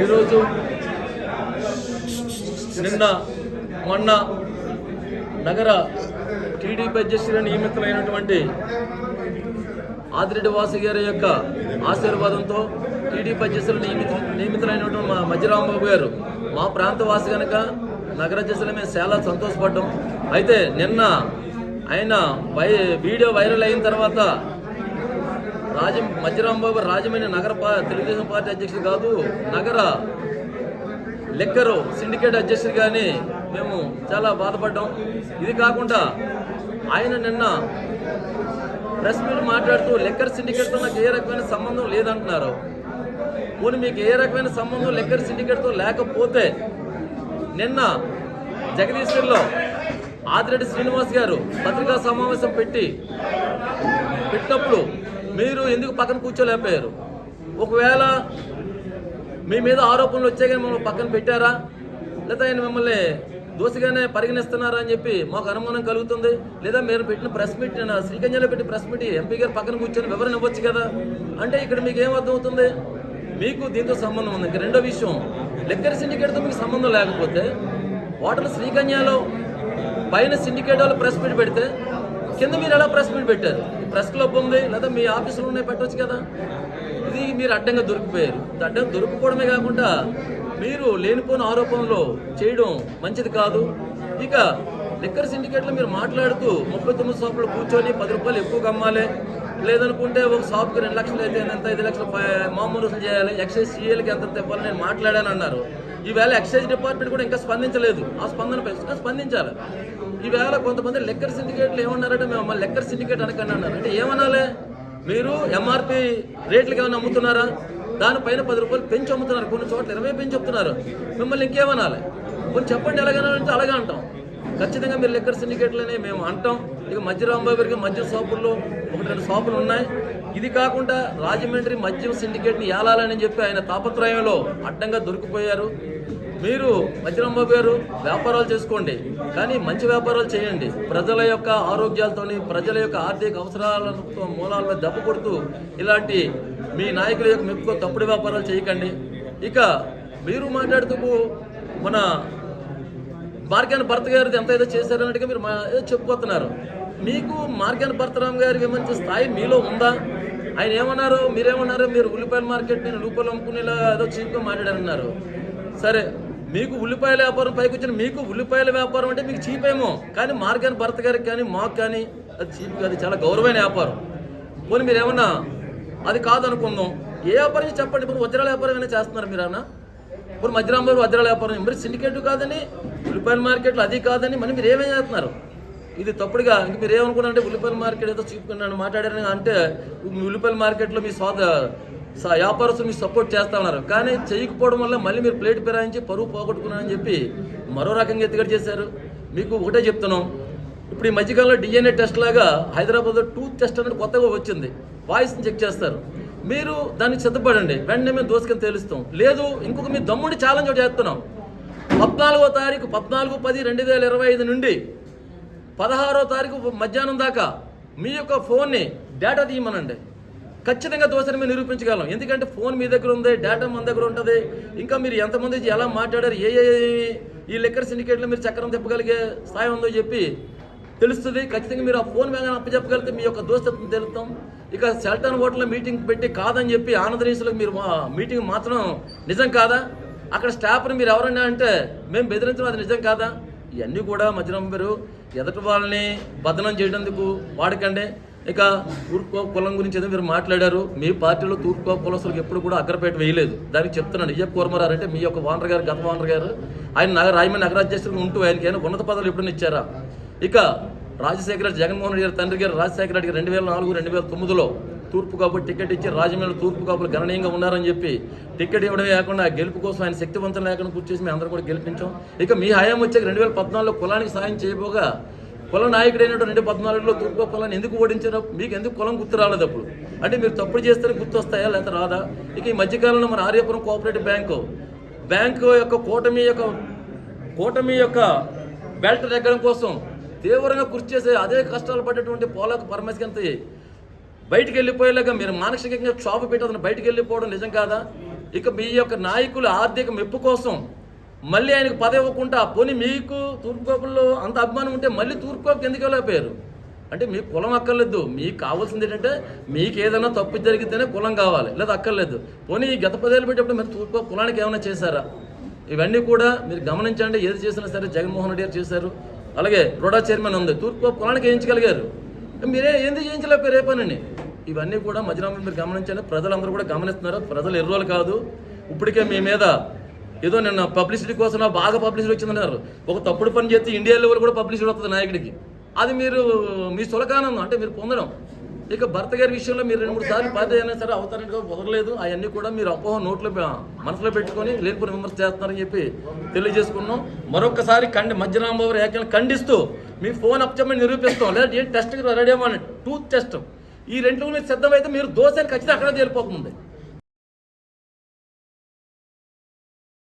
ఈరోజు నిన్న మొన్న నగర టీడీపీ అధ్యక్షుల నియమితులైనటువంటి ఆదిరెడ్డి వాసు గారి యొక్క ఆశీర్వాదంతో టీడీపీ అధ్యక్షులు నియమిత నియమితులైనటువంటి మా మధ్యరాంబాబు గారు మా ప్రాంత వాసి కనుక నగర అధ్యక్షుల మేము చాలా సంతోషపడ్డాం. అయితే నిన్న ఆయన వై వీడియో వైరల్ అయిన తర్వాత రాజ మధ్యరాంబాబు రాజమైన నగర తెలుగుదేశం పార్టీ అధ్యక్షుడు కాదు నగర లెక్కరు సిండికేట్ అధ్యక్షుడు కానీ మేము చాలా బాధపడ్డాం. ఇది కాకుండా ఆయన నిన్న ప్రెస్ మీట్ మాట్లాడుతూ లెక్కర్ సిండికేట్తో నాకు ఏ రకమైన సంబంధం లేదంటున్నారు. పోనీ మీకు ఏ రకమైన సంబంధం లెక్కర్ సిండికేట్తో లేకపోతే నిన్న జగదీశ్వర్లో ఆదిరెడ్డి శ్రీనివాస్ గారు పత్రికా సమావేశం పెట్టి పెట్టినప్పుడు మీరు ఎందుకు పక్కన కూర్చోలేకపోయారు? ఒకవేళ మీ మీద ఆరోపణలు వచ్చాయి కానీ మమ్మల్ని పక్కన పెట్టారా? లేదా ఆయన మిమ్మల్ని దోషిగానే పరిగణిస్తున్నారా అని చెప్పి మాకు అనుమానం కలుగుతుంది? లేదా మీరు పెట్టిన ప్రెస్ మీట్ నేను శ్రీకంజలో పెట్టిన ప్రెస్ మీట్ ఎంపీ గారు పక్కన కూర్చొని వివరణ ఇవ్వచ్చు కదా? అంటే ఇక్కడ మీకు ఏం మీకు దీంతో సంబంధం ఉంది. ఇంకా రెండో విషయం లెక్కర్ సిండికేట్తో మీకు సంబంధం లేకపోతే వాటర్ శ్రీకన్యాలో పైన సిండికేట్ వాళ్ళు ప్రెస్ మీట్ పెడితే కింద మీరు ఎలా ప్రెస్ మీట్ పెట్టారు? ప్రెస్ క్లబ్ ఉంది లేదా మీ ఆఫీసులో ఉన్నాయి పెట్టవచ్చు కదా? ఇది మీరు అడ్డంగా దొరికిపోయారు. అడ్డంగా దొరికిపోవడమే కాకుండా మీరు లేనిపోని ఆరోపణలు చేయడం మంచిది కాదు. ఇక లిక్కర్ సిండికేట్లో మీరు మాట్లాడుతూ ముప్పై తొమ్మిది షాపులు కూర్చొని పది రూపాయలు ఎక్కువగా అమ్మాలి లేదనుకుంటే ఒక షాప్కి రెండు లక్షలు అయితే ఎంత ఐదు లక్షలు మామూలు వసూలు చేయాలి. ఎక్సైజ్ సీఏలకి ఎంత ఇవ్వాలి నేను మాట్లాడాను అన్నారు ఈవేళ ఎక్సైజ్ డిపార్ట్మెంట్ కూడా ఇంకా స్పందించలేదు. ఆ స్పందన పై స్పందించాలి. ఈవేళ కొంతమంది లెక్కర్ సిండికేట్లు ఏమన్నారంటే మేము లెక్కర్ సిండికేట్ అనకండి అన్నారు. అంటే ఏమనాలి? మీరు ఎంఆర్పి రేట్లకి ఏమైనా అమ్ముతున్నారా? దానిపైన పది రూపాయలు పెంచి అమ్ముతున్నారు. కొన్ని చోట్ల ఇరవై పెంచి చెప్తున్నారు మిమ్మల్ని ఇంకేమనాలి? కొన్ని చెప్పండి ఎలాగనాలంటే అలాగే అంటాం. ఖచ్చితంగా మీరు లెక్కర్ సిండికేట్లనే మేము అంటాం. ఇక మధ్య రాంబాబు గారికి మద్య షాపుల్లో ఒకటి రెండు షాపులు ఉన్నాయి. ఇది కాకుండా రాజమండ్రి మద్యం సిండికేట్ని ఏలాలని చెప్పి ఆయన తాపత్రయంలో అడ్డంగా దొరికిపోయారు. మీరు మధ్యరాంబాబు గారు వ్యాపారాలు చేసుకోండి కానీ మంచి వ్యాపారాలు చేయండి. ప్రజల యొక్క ఆరోగ్యాలతోని ప్రజల యొక్క ఆర్థిక అవసరాలతో మూలాల్లో దెబ్బ కొడుతూ ఇలాంటి మీ నాయకుల యొక్క మెప్పుకో తప్పుడు వ్యాపారాలు చేయకండి. ఇక మీరు మాట్లాడుతూ మన మార్గాన్ భర్త గారిది ఎంత ఏదో చేశారన్నట్టుగా మీరు మా- ఏదో చెప్పుకోతున్నారు మీకు మార్గాన్ భర్తరామ్ గారి మంచి స్థాయి మీలో ఉందా? ఆయన ఏమన్నారు? మీరేమన్నారు? మీరు ఉల్లిపాయల మార్కెట్ నేను రూపాయలు అమ్ముకునేలా ఏదో చీప్గా మాట్లాడారన్నారు. సరే మీకు ఉల్లిపాయల వ్యాపారం పైకి వచ్చిన మీకు ఉల్లిపాయల వ్యాపారం అంటే మీకు చీప్ ఏమో కానీ మార్గాన్ భర్త గారికి కానీ మాకు కానీ అది చీప్ కాదు చాలా గౌరవమైన వ్యాపారం. పోనీ మీరు ఏమన్నా అది కాదనుకుందాం. ఏ వ్యాపారం చెప్పండి ఇప్పుడు వజ్రాల వ్యాపారం అయినా చేస్తున్నారు మీరు అన్న ఇప్పుడు మధ్యరాంబాబు వజ్రాల వ్యాపారం మరి సిండికేట్ కాదని ఉల్లిపాయల మార్కెట్లో అది కాదని మరి మీరు ఏమేం చేస్తున్నారు? ఇది తప్పుడుగా ఇంక మీరు ఏమనుకున్నారంటే ఉల్లిపాయల మార్కెట్ ఏదో చూపుకున్నాను మాట్లాడారని అంటే ఉల్లిపాయల మార్కెట్లో మీ స్వాద వ్యాపారస్తులు మీరు సపోర్ట్ చేస్తా ఉన్నారు. కానీ చేయకపోవడం వల్ల మళ్ళీ మీరు ప్లేట్ పెరాయించి పరువు పోగొట్టుకున్నారని చెప్పి మరో రకంగా ఎత్తుగడి చేశారు. మీకు ఒకటే చెప్తున్నాం. ఇప్పుడు ఈ మధ్యకాలంలో డిఎన్ఏ టెస్ట్ లాగా హైదరాబాద్లో టూత్ టెస్ట్ అనేది కొత్తగా వచ్చింది. వాయిస్ని చెక్ చేస్తారు. మీరు దానికి సిద్ధపడండి. వెంటనే మేము దోసుకొని తేలుస్తాం. లేదు ఇంకొక మీ దమ్ముడి ఛాలెంజ్ ఒకటి చేస్తున్నాం. పద్నాలుగో తారీఖు పద్నాలుగు పది రెండు వేల ఇరవై ఐదు నుండి పదహారో తారీఖు మధ్యాహ్నం దాకా మీ యొక్క ఫోన్ని డేటా తీయమనండి. ఖచ్చితంగా దోషని మేము నిరూపించగలం. ఎందుకంటే ఫోన్ మీ దగ్గర ఉంది డేటా మన దగ్గర ఉంటుంది. ఇంకా మీరు ఎంతమంది ఎలా మాట్లాడారు ఏ ఏ ఈ లెక్కర్ సిండికేట్లో మీరు చక్రం తిప్పగలిగే స్థాయి ఉందో చెప్పి తెలుస్తుంది. ఖచ్చితంగా మీరు ఆ ఫోన్ వేగానే అప్పచెప్పగలిగితే మీ యొక్క దోస్తత్వం తెలుస్తాం. ఇక సెల్టన్ హోటల్లో మీటింగ్ పెట్టి కాదని చెప్పి ఆంధ్రప్రదేశ్లో మీరు మా మీటింగ్ మాత్రం నిజం కాదా? అక్కడ స్టాఫ్ని మీరు ఎవరన్నా అంటే మేము బెదిరించడం అది నిజం కాదా? ఇవన్నీ కూడా మధ్యనం మీరు ఎదటి వాళ్ళని బదనం చేయడందుకు వాడకండి. ఇక తూర్పు కులం గురించి ఏదో మీరు మాట్లాడారు మీ పార్టీలో తూర్పు కులస్తులకు ఎప్పుడు కూడా అగ్రపేట వేయలేదు. దానికి చెప్తున్నాను ఏ కోరమరారు అంటే మీ యొక్క వానర్ గారు గత వానర్ గారు ఆయన నగ రాయమని నగరాధ్యక్షులు ఉంటూ ఆయనకి ఏమైనా ఉన్నత పదవులు ఎప్పుడైనా ఇచ్చారా? ఇక రాజశేఖర రెడ్డి జగన్మోహన్ రెడ్డి గారి తండ్రి గారు రాజశేఖర రెడ్డి గారు రెండు వేల నాలుగు రెండు వేల తొమ్మిదిలో తూర్పు కాపులు టికెట్ ఇచ్చి రాజమండ్రి తూర్పు కాపులు గణనీయంగా ఉన్నారని చెప్పి టికెట్ ఇవ్వడమే కాకుండా గెలుపు కోసం ఆయన శక్తివంతం లేకుండా కూర్చేసి మేము అందరం కూడా గెలిపించాం. ఇక మీ హయాం వచ్చాక రెండు వేల పద్నాలుగులో కులానికి సాయం చేయబోగా కుల నాయకుడైనటువంటి రెండు పద్నాలుగులో తూర్పు కులాన్ని ఎందుకు ఓడించారు మీకు ఎందుకు కులం గుర్తు రాలేదు అప్పుడు. అంటే మీరు తప్పుడు చేస్తే గుర్తు వస్తాయా లేకపోతే రాదా? ఇక ఈ మధ్యకాలంలో మన ఆర్యపురం కోఆపరేటివ్ బ్యాంకు బ్యాంకు యొక్క కూటమి యొక్క కూటమి యొక్క బెల్ట్ తగ్గడం కోసం తీవ్రంగా కృషి చేసే అదే కష్టాలు పడ్డటువంటి పోలకు పరమేశ్కంతి బయటికి వెళ్ళిపోయేలాగా మీరు మానసికంగా క్షోభ పెట్టి అతను బయటికి వెళ్ళిపోవడం నిజం కాదా? ఇక మీ యొక్క నాయకుల ఆర్థిక మెప్పు కోసం మళ్ళీ ఆయనకు పదవి ఇవ్వకుండా పోనీ మీకు తూర్పుగోపుల్లో అంత అభిమానం ఉంటే మళ్ళీ తూర్పుగోపుకి ఎందుకు వెళ్ళకపోయారు? అంటే మీకు కులం అక్కర్లేదు. మీకు కావాల్సింది ఏంటంటే మీకు ఏదైనా తప్పు జరిగితేనే కులం కావాలి. లేదా అక్కర్లేదు. పోనీ ఈ గత పదేళ్ళు పెట్టేప్పుడు మీరు తూర్పు కులానికి ఏమైనా చేశారా? ఇవన్నీ కూడా మీరు గమనించండి. ఏది చేసినా సరే జగన్మోహన్ రెడ్డి గారు చేశారు. అలాగే రోడా చైర్మన్ ఉంది. తూర్పు కులానికి వేయించగలిగారు. మీరే ఏంది చేయించలేకపోయారు ఏ పనిని? ఇవన్నీ కూడా మధ్యలో మీరు గమనించండి. ప్రజలందరూ కూడా గమనిస్తున్నారు. ప్రజలు ఎర్రోలు కాదు. ఇప్పటికే మీ మీద ఏదో నిన్న పబ్లిసిటీ కోసం బాగా పబ్లిసిటీ వచ్చిందన్నారు ఒక తప్పుడు పని చేస్తే ఇండియా లెవెల్ కూడా పబ్లిసిటీ వస్తుంది నాయకుడికి. అది మీరు మీ సులకానందం అంటే మీరు పొందడం. ఇక భర్త గారి విషయంలో మీరు రెండు మూడు సార్లు పాత అయినా సరే అవతారానికి కుదరలేదు. అవన్నీ కూడా మీరు అపోహ నోట్లో మనసులో పెట్టుకొని లేనిపోయిన విమర్శ చేస్తున్నారని చెప్పి తెలియజేసుకున్నాం. మరొకసారి కండి మధ్యరాంబాబు వ్యాఖ్యలు ఖండిస్తూ మీ ఫోన్ అప్చమని నిరూపిస్తాం. లేదా ఏ టెస్ట్కి రెడీ అవ్వండి టూత్ టెస్ట్ ఈ రెండు మీరు సిద్ధమైతే మీరు దోశని ఖచ్చితంగా అక్కడే తేలిపోతుంది.